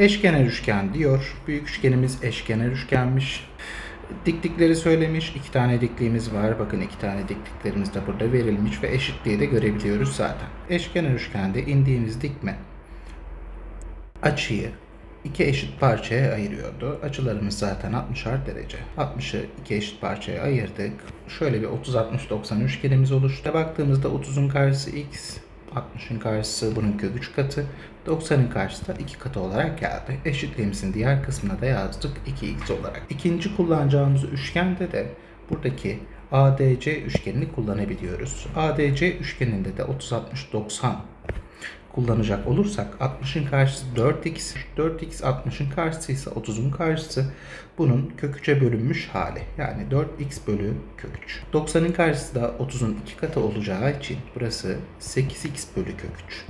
Eşkenar üçgen diyor. Büyük üçgenimiz eşkenar üçgenmiş. Diklikleri söylemiş. İki tane dikliğimiz var. Bakın iki tane dikliklerimiz de burada verilmiş ve eşitliği de görebiliyoruz zaten. Eşkenar üçgende indiğimiz dikme açıyı iki eşit parçaya ayırıyordu. Açılarımız zaten 60'ar derece. 60'ı iki eşit parçaya ayırdık. Şöyle bir 30-60-90 üçgenimiz oluştu. Baktığımızda 30'un karşısı x, 60'ın karşısı bunun kök 3 katı, 90'ın karşısı da 2 katı olarak geldi. Eşitliğimizin diğer kısmına da yazdık 2x olarak. İkinci kullanacağımız üçgende de buradaki ADC üçgenini kullanabiliyoruz. ADC üçgeninde de 30-60-90 kullanacak olursak 60'ın karşısı 4x, 4x 60'ın karşısı ise 30'un karşısı bunun kök 3'e bölünmüş hali. Yani 4x bölü kök 3. 90'ın karşısı da 30'un 2 katı olacağı için burası 8x bölü kök 3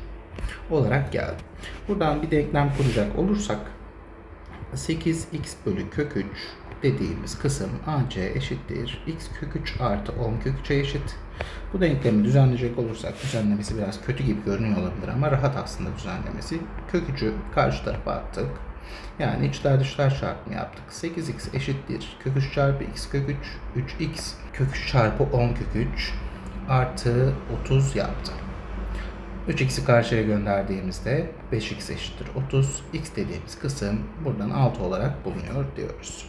olarak geldi. Buradan bir denklem kuracak olursak 8x bölü kök 3 dediğimiz kısım AC eşittir. x kök 3 artı 10 kök 3'e eşit. Bu denklemi düzenleyecek olursak düzenlemesi biraz kötü gibi görünüyor olabilir ama rahat aslında düzenlemesi. Kök 3'ü karşı tarafa attık. Yani içler dışlar çarpımı yaptık. 8x eşittir. Kök 3 çarpı x kök 3. 3x kök 3 çarpı 10 kök 3 artı 30 yaptı. 3x'i karşıya gönderdiğimizde 5x eşittir 30. x dediğimiz kısım buradan 6 olarak bulunuyor diyoruz.